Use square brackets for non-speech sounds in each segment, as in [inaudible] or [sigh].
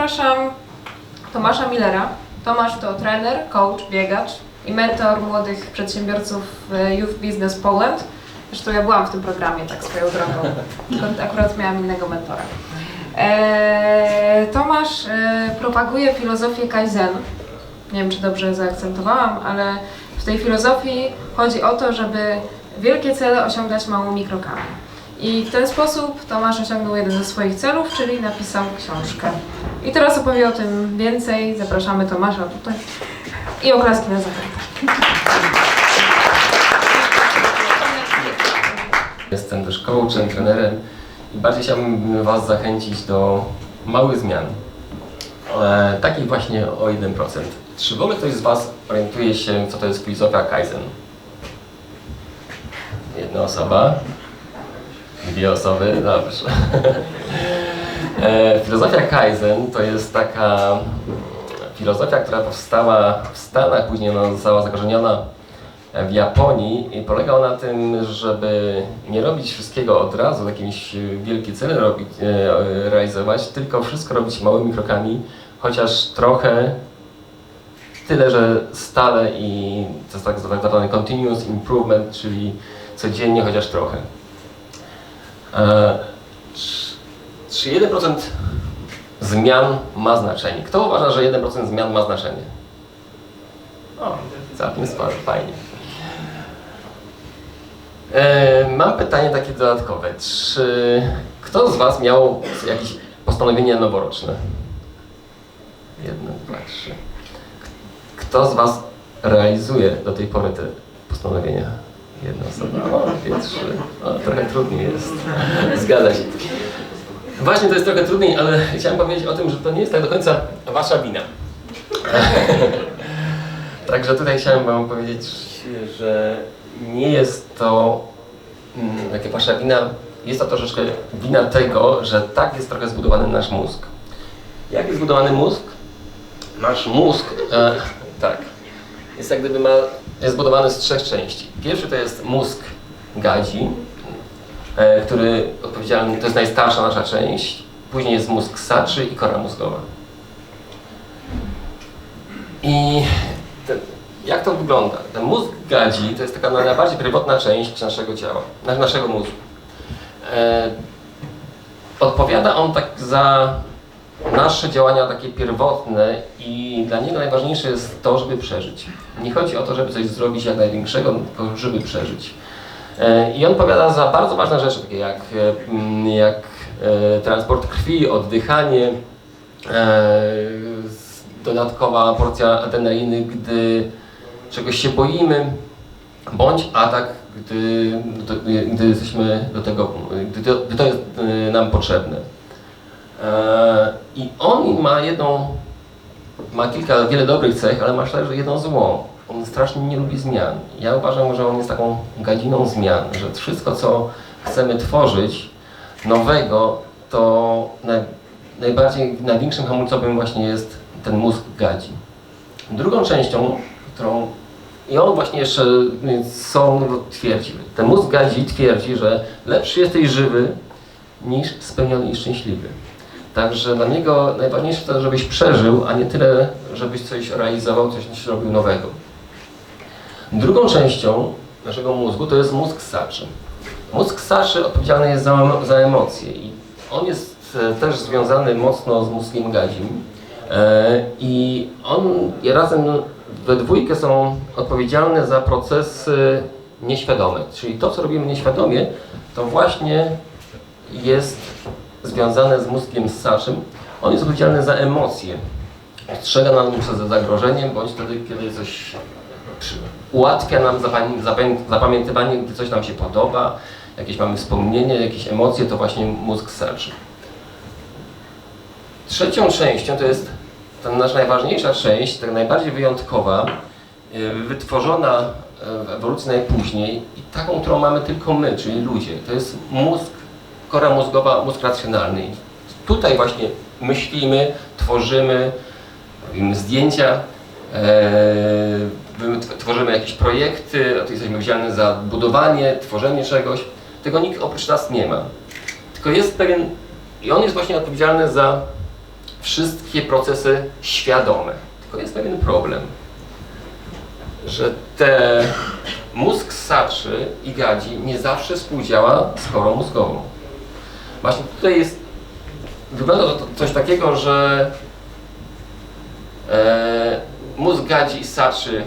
zapraszam Tomasza Millera. Tomasz to trener, coach, biegacz i mentor młodych przedsiębiorców Youth Business Poland. Zresztą ja byłam w tym programie tak swoją drogą, [laughs] tylko akurat miałam innego mentora. Eee, Tomasz e, propaguje filozofię Kaizenu. Nie wiem, czy dobrze zaakcentowałam, ale w tej filozofii chodzi o to, żeby wielkie cele osiągać małymi krokami. I w ten sposób Tomasz osiągnął jeden ze swoich celów, czyli napisał książkę. I teraz opowie o tym więcej. Zapraszamy Tomasza tutaj. I oklaski na zachętę. Jestem też coachem, trenerem i bardziej chciałbym Was zachęcić do małych zmian. E, takich właśnie o 1%. Czy w ogóle ktoś z Was orientuje się, co to jest filozofia Kaizen? Jedna osoba, dwie osoby, dobrze. [laughs] E, filozofia Kaizen to jest taka filozofia, która powstała w Stanach, później ona została zakorzeniona w Japonii i polega ona na tym, żeby nie robić wszystkiego od razu, jakieś wielkie cele robić, e, realizować, tylko wszystko robić małymi krokami, chociaż trochę, tyle, że stale i to jest tak zwany continuous improvement, czyli codziennie chociaż trochę. E, Czy, czy 1% zmian ma znaczenie? Kto uważa, że 1% zmian ma znaczenie? O, całkiem sporo, fajnie. E, mam pytanie takie dodatkowe. Czy kto z Was miał jakieś postanowienia noworoczne? Jedno, dwa, trzy. Kto z Was realizuje do tej pory te postanowienia? Jedna osoba, o, dwie, trzy. O, trochę trudniej jest. Zgadza się. Właśnie to jest trochę trudniej, ale chciałem powiedzieć o tym, że to nie jest tak do końca Wasza wina. [laughs] Także tutaj chciałem Wam powiedzieć, że nie jest to mm, takie Wasza wina, jest to troszeczkę wina tego, że tak jest trochę zbudowany nasz mózg. Jak jest zbudowany mózg? Nasz mózg, e, tak, jest jak gdyby ma, jest zbudowany z trzech części. Pierwszy to jest mózg gadzi, który odpowiedzialny, to jest najstarsza nasza część. Później jest mózg saczy i kora mózgowa. I ten, jak to wygląda? Ten mózg gadzi to jest taka najbardziej pierwotna część naszego ciała, na- naszego mózgu. E, odpowiada on tak za nasze działania takie pierwotne i dla niego najważniejsze jest to, żeby przeżyć. Nie chodzi o to, żeby coś zrobić jak największego, tylko żeby przeżyć. E, I on odpowiada za bardzo ważne rzeczy, takie jak, e, mm, jak e, transport krwi, oddychanie, dodatkowa porcja adrenaliny, gdy czegoś się boimy, bądź atak, gdy, gdy jesteśmy do tego, gdy to, gdy to jest nam potrzebne. I on ma jedną, ma kilka, wiele dobrych cech, ale ma także jedną złą. On strasznie nie lubi zmian. Ja uważam, że on jest taką gadziną zmian, że wszystko, co chcemy tworzyć nowego, to naj, najbardziej, największym hamulcowym właśnie jest ten mózg gadzi. Drugą częścią, którą i on właśnie jeszcze więc są twierdzi, ten mózg gadzi twierdzi, że lepszy jesteś żywy niż spełniony i szczęśliwy. Także dla niego najważniejsze to, żebyś przeżył, a nie tyle, żebyś coś realizował, coś robił nowego. Drugą częścią naszego mózgu to jest mózg saczy. Mózg saczy odpowiedzialny jest za, za emocje i on jest e, też związany mocno z mózgiem gadzim. E, I on i razem we dwójkę są odpowiedzialne za procesy nieświadome. Czyli to, co robimy nieświadomie, to właśnie jest związane z mózgiem saczym. On jest odpowiedzialny za emocje. Ostrzega nam przed zagrożeniem, bądź wtedy, kiedy coś ułatwia nam zapamię- zapamię- zapamiętywanie, gdy coś nam się podoba, jakieś mamy wspomnienie, jakieś emocje, to właśnie mózg saczy. Trzecią częścią to jest ta nasza najważniejsza część, taka najbardziej wyjątkowa, y, wytworzona y, w ewolucji najpóźniej i taką, którą mamy tylko my, czyli ludzie. To jest mózg, kora mózgowa, mózg racjonalny. Tutaj właśnie myślimy, tworzymy, robimy zdjęcia, e, tworzymy jakieś projekty, a tu jesteśmy wzięli za budowanie, tworzenie czegoś. Tego nikt oprócz nas nie ma. Tylko jest pewien, i on jest właśnie odpowiedzialny za wszystkie procesy świadome. Tylko jest pewien problem, że te mózg saczy i gadzi nie zawsze współdziała z korą mózgową. Właśnie tutaj jest, wygląda to coś takiego, że e, mózg gadzi i saczy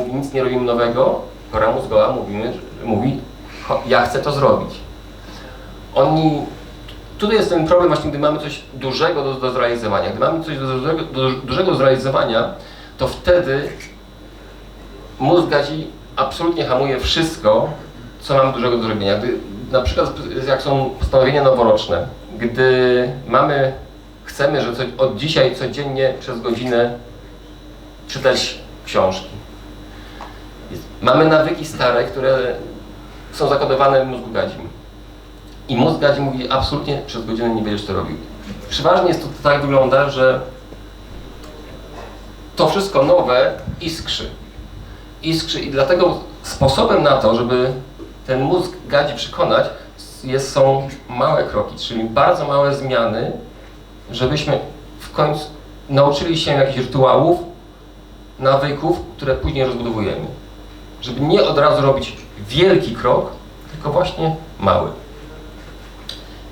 nic nie robimy nowego, kora mózgowa mówimy, mówi "Cho- ja chcę to zrobić. Oni, tutaj jest ten problem właśnie, gdy mamy coś dużego do, do zrealizowania. Gdy mamy coś dużego- do, dużego do zrealizowania, to wtedy mózg gadzi absolutnie hamuje wszystko, co mamy dużego do zrobienia. Gdy, na przykład jak są postanowienia noworoczne, gdy mamy, chcemy, że coś, od dzisiaj codziennie przez godzinę czytać książki. Mamy nawyki stare, które są zakodowane w mózgu gadzim. I mózg gadzi mówi absolutnie przez godzinę nie będziesz to robił. Przeważnie jest to tak wygląda, że to wszystko nowe iskrzy. Iskrzy i dlatego sposobem na to, żeby ten mózg gadzi przekonać, jest, są małe kroki, czyli bardzo małe zmiany, żebyśmy w końcu nauczyli się jakichś rytuałów, nawyków, które później rozbudowujemy. Żeby nie od razu robić wielki krok, tylko właśnie mały.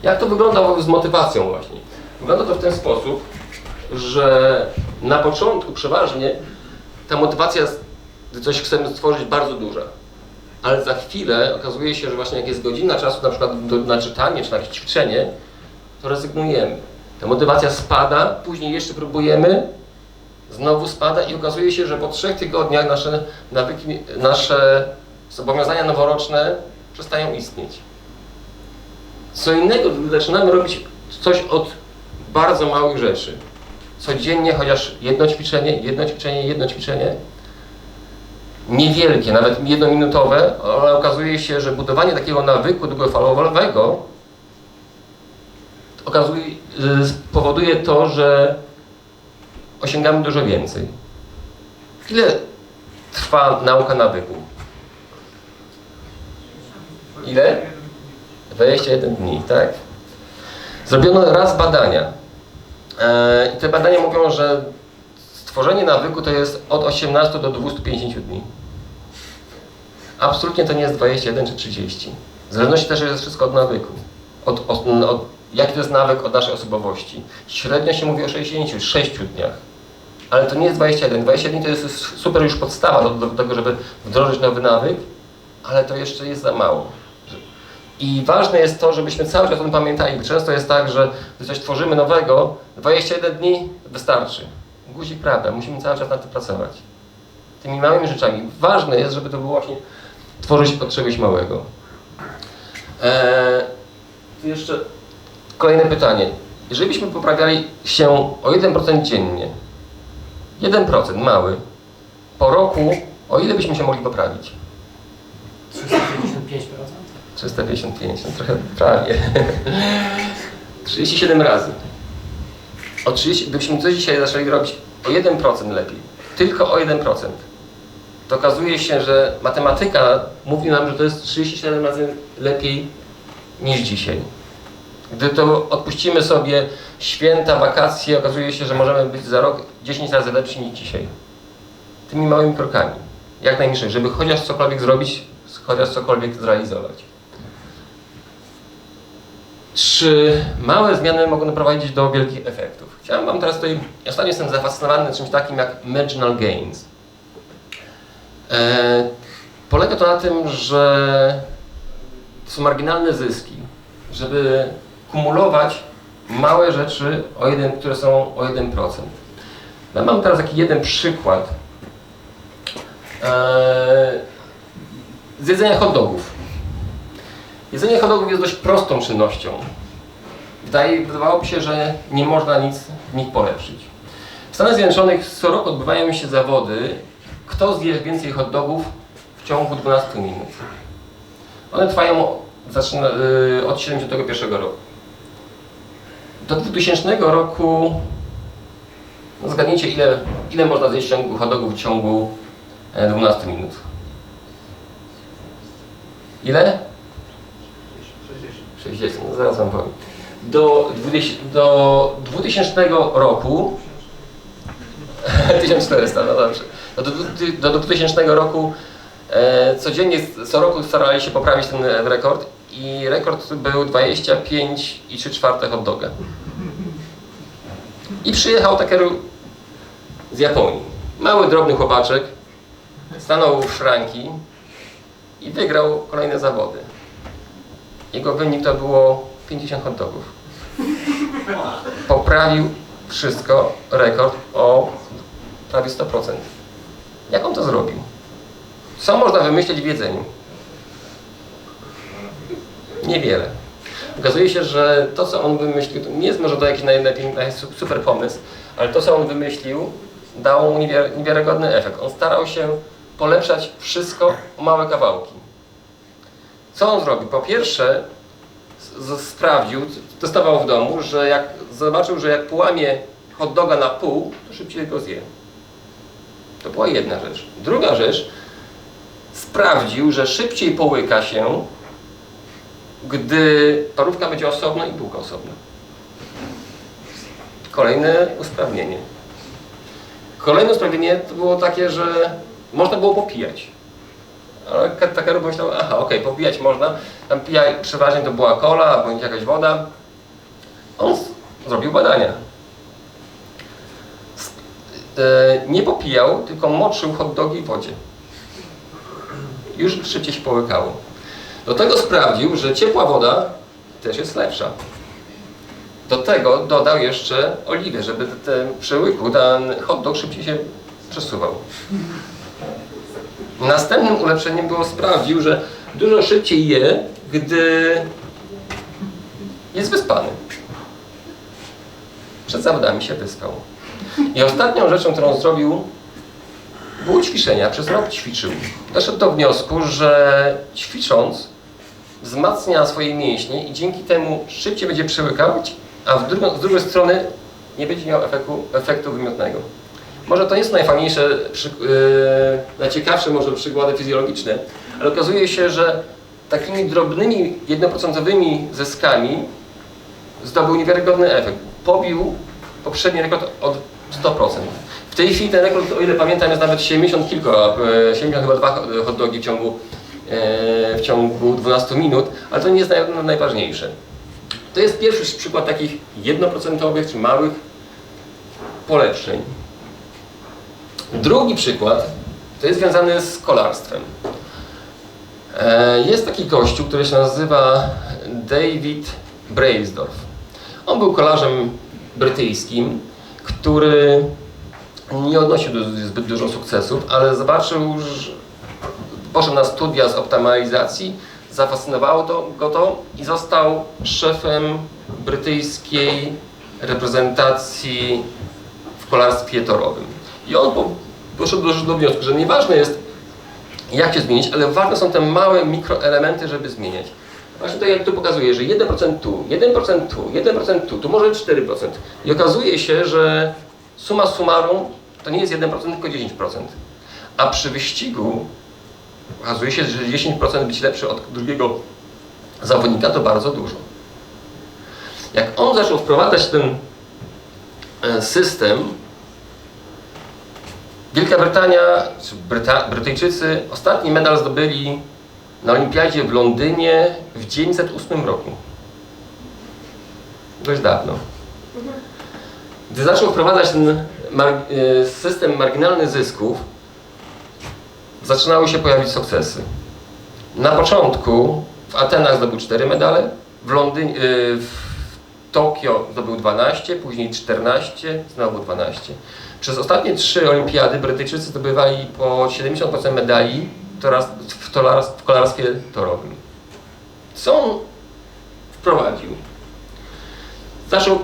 Jak to wygląda z motywacją właśnie? Wygląda to w ten sposób, że na początku przeważnie ta motywacja, gdy coś chcemy stworzyć, bardzo duża. Ale za chwilę okazuje się, że właśnie jak jest godzina czasu na przykład do, na czytanie czy na ćwiczenie, to rezygnujemy. Ta motywacja spada, później jeszcze próbujemy, znowu spada i okazuje się, że po trzech tygodniach nasze nawyki, nasze zobowiązania noworoczne przestają istnieć. Co innego, gdy zaczynamy robić coś od bardzo małych rzeczy. Codziennie chociaż jedno ćwiczenie, jedno ćwiczenie, jedno ćwiczenie. Niewielkie, nawet jednominutowe, ale okazuje się, że budowanie takiego nawyku długofalowego okazuje, powoduje to, że osiągamy dużo więcej. Ile trwa nauka nawyku? Ile? 21 dni, tak? Zrobiono raz badania. E, I te badania mówią, że stworzenie nawyku to jest od 18 do 250 dni. Absolutnie to nie jest 21 czy 30. W zależności też jest wszystko od nawyku. Od, od, od, jaki to jest nawyk od naszej osobowości. Średnio się mówi o 66 dniach. Ale to nie jest 21. 21 to jest super już podstawa do, do tego, żeby wdrożyć nowy nawyk, ale to jeszcze jest za mało. I ważne jest to, żebyśmy cały czas o tym pamiętali. Często jest tak, że gdy coś tworzymy nowego, 21 dni wystarczy. Guzik prawda, musimy cały czas nad tym pracować. Tymi małymi rzeczami. Ważne jest, żeby to było właśnie tworzyć od czegoś małego. Eee, jeszcze kolejne pytanie. Jeżeli byśmy poprawiali się o 1% dziennie, 1% mały, po roku, o ile byśmy się mogli poprawić? 355%. 355, no trochę prawie. [laughs] 37 razy. O 30, gdybyśmy coś dzisiaj zaczęli robić o 1% lepiej, tylko o 1%, to okazuje się, że matematyka mówi nam, że to jest 37 razy lepiej niż dzisiaj. Gdy to odpuścimy sobie święta, wakacje, okazuje się, że możemy być za rok 10 razy lepsi niż dzisiaj. Tymi małymi krokami. Jak najmniejszych, żeby chociaż cokolwiek zrobić, chociaż cokolwiek zrealizować. Czy małe zmiany mogą doprowadzić do wielkich efektów? Chciałem Wam teraz tutaj, ostatnio jestem zafascynowany czymś takim jak marginal gains. E, polega to na tym, że to są marginalne zyski, żeby kumulować małe rzeczy, o jeden, które są o 1%. Ja mam teraz taki jeden przykład e, z jedzenia hot dogów. Jedzenie hot dogów jest dość prostą czynnością. Wydaje, wydawałoby się, że nie można nic w nich polepszyć. W Stanach Zjednoczonych co roku odbywają się zawody, kto zje więcej hot dogów w ciągu 12 minut. One trwają zaczyna, y, od 1971 roku. Do 2000 roku, no zgadnijcie ile, ile można zjeść ciągu hot dogów w ciągu e, 12 minut. Ile? 60. No zaraz wam powiem. do, 20, do 2000 roku [laughs] 1400, no dobrze. Do, do, do 2000 roku e, codziennie, co roku starali się poprawić ten rekord i rekord był 25,3 czwarte hot doga. I przyjechał Takeru z Japonii. Mały, drobny chłopaczek, stanął w szranki i wygrał kolejne zawody. Jego wynik to było 50 hot dogów. Poprawił wszystko, rekord o prawie 100%. Jak on to zrobił? Co można wymyślić w jedzeniu? Niewiele. Okazuje się, że to, co on wymyślił, nie jest może to jakiś naj, naj, naj, super pomysł, ale to, co on wymyślił, dało mu niewiar, niewiarygodny efekt. On starał się polepszać wszystko o małe kawałki. Co on zrobił? Po pierwsze, sprawdził, testował w domu, że jak zobaczył, że jak połamie hot doga na pół, to szybciej go zje. To była jedna rzecz. Druga rzecz, sprawdził, że szybciej połyka się, gdy parówka będzie osobno i bułka osobno. Kolejne usprawnienie. Kolejne usprawnienie to było takie, że można było popijać. Ale Takeru pomyślał, aha, okej, popijać można. Tam przeważnie to była cola bądź jakaś woda. On zrobił badania. E, nie popijał, tylko moczył hot dogi w wodzie. Już szybciej się połykało. Do tego sprawdził, że ciepła woda też jest lepsza. Do tego dodał jeszcze oliwę, żeby ten przełyku, ten hot dog szybciej się przesuwał. Następnym ulepszeniem było sprawdził, że dużo szybciej je, gdy jest wyspany. Przed zawodami się wyspał. I ostatnią rzeczą, którą zrobił, było ćwiczenia. Przez rok ćwiczył. Doszedł do wniosku, że ćwicząc wzmacnia swoje mięśnie i dzięki temu szybciej będzie przełykać, a w drugą, z drugiej strony nie będzie miał efektu, efektu wymiotnego. Może to nie są najfajniejsze, przy, yy, najciekawsze może przykłady fizjologiczne, ale okazuje się, że takimi drobnymi, jednoprocentowymi zyskami zdobył niewiarygodny efekt. Pobił poprzedni rekord od 100%. W tej chwili ten rekord, o ile pamiętam, jest nawet 70 kilka, e, 70 chyba dwa hot dogi w ciągu, e, w ciągu 12 minut, ale to nie jest naj, najważniejsze. To jest pierwszy przykład takich jednoprocentowych czy małych polepszeń. Drugi przykład to jest związany z kolarstwem. E, Jest taki gościu, który się nazywa David Brailsdorf. On był kolarzem brytyjskim, który nie odnosił zbyt dużo sukcesów, ale zobaczył, poszedł na studia z optymalizacji, zafascynowało to, go to i został szefem brytyjskiej reprezentacji w kolarstwie torowym. I on po, poszedł do, do wniosku, że nieważne jest jak się zmienić, ale ważne są te małe mikroelementy, żeby zmieniać. Właśnie to jak tu pokazuje, że 1% tu, 1% tu, 1% tu, tu może 4%. I okazuje się, że suma summarum to nie jest 1%, tylko 10%. A przy wyścigu okazuje się, że 10% być lepszy od drugiego zawodnika to bardzo dużo. Jak on zaczął wprowadzać ten e, system, Wielka Brytania, czy Bryta, Brytyjczycy ostatni medal zdobyli na Olimpiadzie w Londynie w 908 roku. Dość dawno. Gdy zaczął wprowadzać ten mar y, system marginalnych zysków, zaczynały się pojawić sukcesy. Na początku w Atenach zdobył 4 medale, w Londynie, y, w Tokio zdobył 12, później 14, znowu 12. Przez ostatnie trzy olimpiady Brytyjczycy zdobywali po 70% medali w, w kolarstwie torowym. Co on wprowadził? Zaczął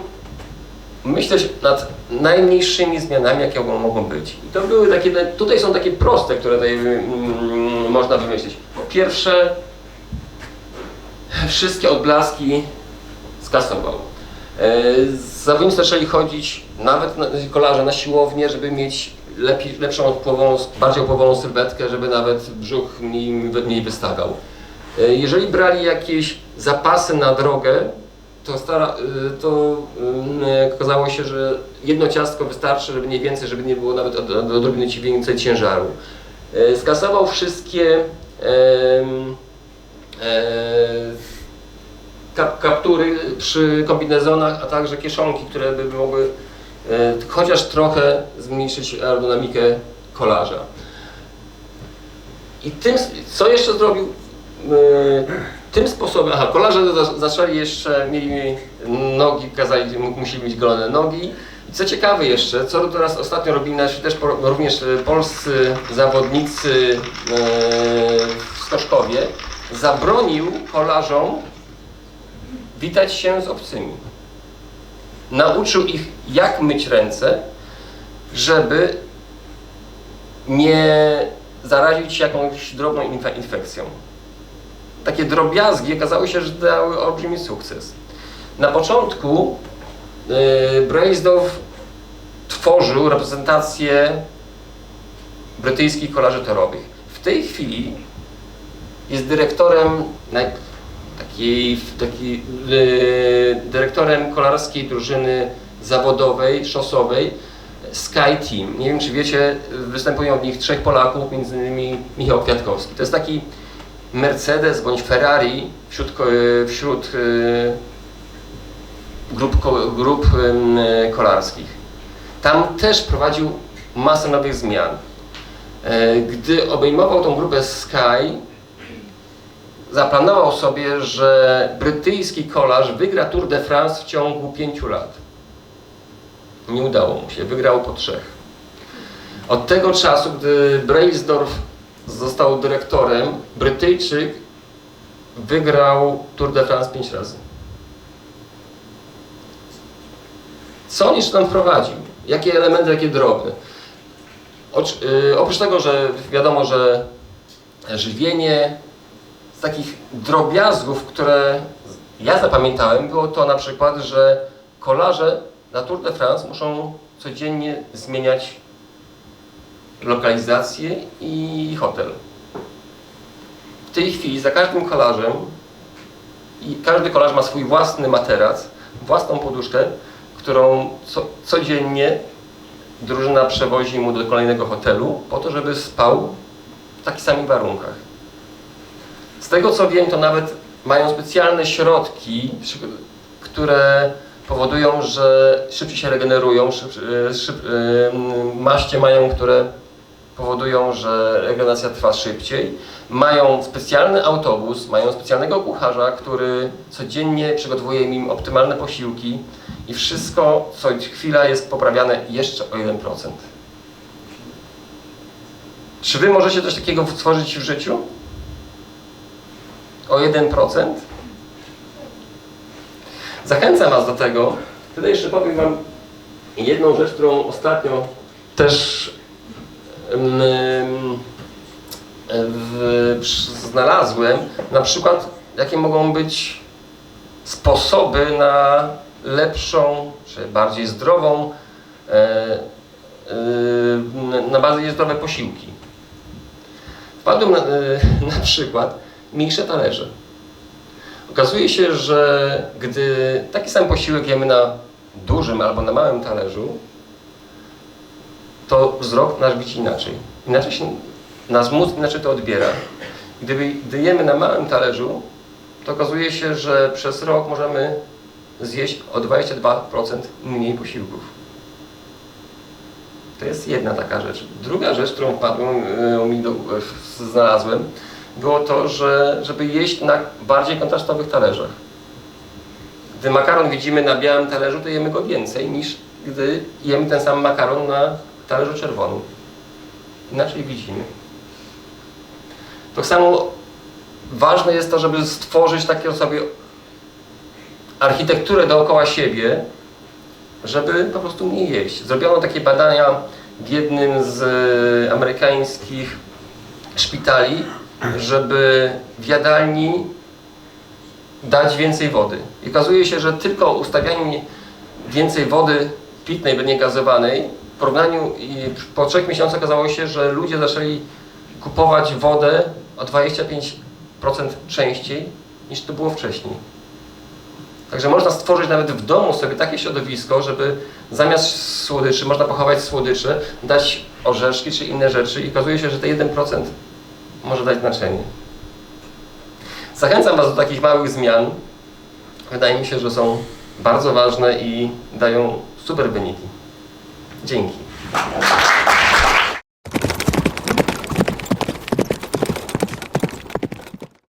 myśleć nad najmniejszymi zmianami, jakie mogą być. I to były takie, tutaj są takie proste, które tutaj mm, można wymyślić. Po pierwsze, wszystkie odblaski skasował. E, Zawodnicy zaczęli chodzić, nawet na, kolarze, na siłownię, żeby mieć lepiej, lepszą, opływową, bardziej opływową sylwetkę, żeby nawet brzuch mniej, mniej wystawał. E, Jeżeli brali jakieś zapasy na drogę, to, stara, y, to y, okazało się, że jedno ciastko wystarczy, żeby nie więcej, żeby nie było nawet od- od- odrobiny więcej ciężaru. Y, Skasował wszystkie e, kap, kaptury przy kombinezonach, a także kieszonki, które by mogły e, chociaż trochę zmniejszyć aerodynamikę kolarza. I tym, co jeszcze zrobił tym sposobem, aha, kolarze za- zaczęli jeszcze, mieli nogi, kazali, mu- musieli mieć golone nogi. I co ciekawe jeszcze, co teraz ostatnio robili nasi też również polscy zawodnicy e, w Skoczkowie, zabronił kolarzom witać się z obcymi. Nauczył ich, jak myć ręce, żeby nie zarazić się jakąś drobną infe- infekcją. Takie drobiazgi okazało się, że dały olbrzymi sukces. Na początku yy, tworzył reprezentację brytyjskich kolarzy torowych. W tej chwili jest dyrektorem takiej, takiej yy, dyrektorem kolarskiej drużyny zawodowej, szosowej Sky Team. Nie wiem, czy wiecie, występują w nich trzech Polaków, między innymi Michał Kwiatkowski. To jest taki Mercedes bądź Ferrari wśród, ko- wśród yy, grup, grup yy, kolarskich. Tam też prowadził masę nowych zmian. Gdy obejmował tą grupę Sky, zaplanował sobie, że brytyjski kolarz wygra Tour de France w ciągu pięciu lat. Nie udało mu się, wygrał po trzech. Od tego czasu, gdy Brailsdorf został dyrektorem, Brytyjczyk wygrał Tour de France pięć razy. Co on tam wprowadził? Jakie elementy, jakie? Ocz- y, oprócz tego, że wiadomo, że żywienie, z takich drobiazgów, które ja zapamiętałem, było to na przykład, że kolarze na Tour de France muszą codziennie zmieniać lokalizację i hotel. W tej chwili za każdym kolarzem i każdy kolarz ma swój własny materac, własną poduszkę, którą co, codziennie drużyna przewozi mu do kolejnego hotelu po to, żeby spał w takich samych warunkach. Z tego co wiem, to nawet mają specjalne środki, które powodują, że szybciej się regenerują, szyb, e, szyb, e, maście mają, które powodują, że regeneracja trwa szybciej. Mają specjalny autobus, mają specjalnego kucharza, który codziennie przygotowuje im optymalne posiłki i wszystko co chwila jest poprawiane jeszcze o 1%. Czy Wy możecie coś takiego stworzyć w życiu? O 1%? Zachęcam Was do tego. Tutaj jeszcze powiem Wam jedną rzecz, którą ostatnio też w, znalazłem. Na przykład, jakie mogą być sposoby na lepszą, czy bardziej zdrową, e, e, na bardziej zdrowe posiłki. Wpadłem na, e, [laughs] na przykład mniejsze talerze. Okazuje się, że gdy taki sam posiłek jemy na dużym albo na małym talerzu, to wzrok nasz widzi inaczej. Inaczej się nasz mózg inaczej to odbiera. Gdy, gdy jemy na małym talerzu, to okazuje się, że przez rok możemy zjeść o 22% mniej posiłków. To jest jedna taka rzecz. Druga rzecz, którą wpadłem, e, mi do, znalazłem, było to, że żeby jeść na bardziej kontrastowych talerzach. Gdy makaron widzimy na białym talerzu, to jemy go więcej niż gdy jemy ten sam makaron na talerzu czerwonym. Inaczej widzimy. Tak samo ważne jest to, żeby stworzyć taką sobie architekturę dookoła siebie, żeby po prostu nie jeść. Zrobiono takie badania w jednym z e, amerykańskich szpitali, żeby w jadalni dać więcej wody. I okazuje się, że tylko ustawianie więcej wody pitnej, nie gazowanej, porównaniu i po trzech miesiącach okazało się, że ludzie zaczęli kupować wodę o 25% częściej niż to było wcześniej. Także można stworzyć nawet w domu sobie takie środowisko, żeby zamiast słodyczy, można pochować słodyczy, dać orzeszki czy inne rzeczy i okazuje się, że te 1% może dać znaczenie. Zachęcam Was do takich małych zmian. Wydaje mi się, że są bardzo ważne i dają super wyniki. Dzięki.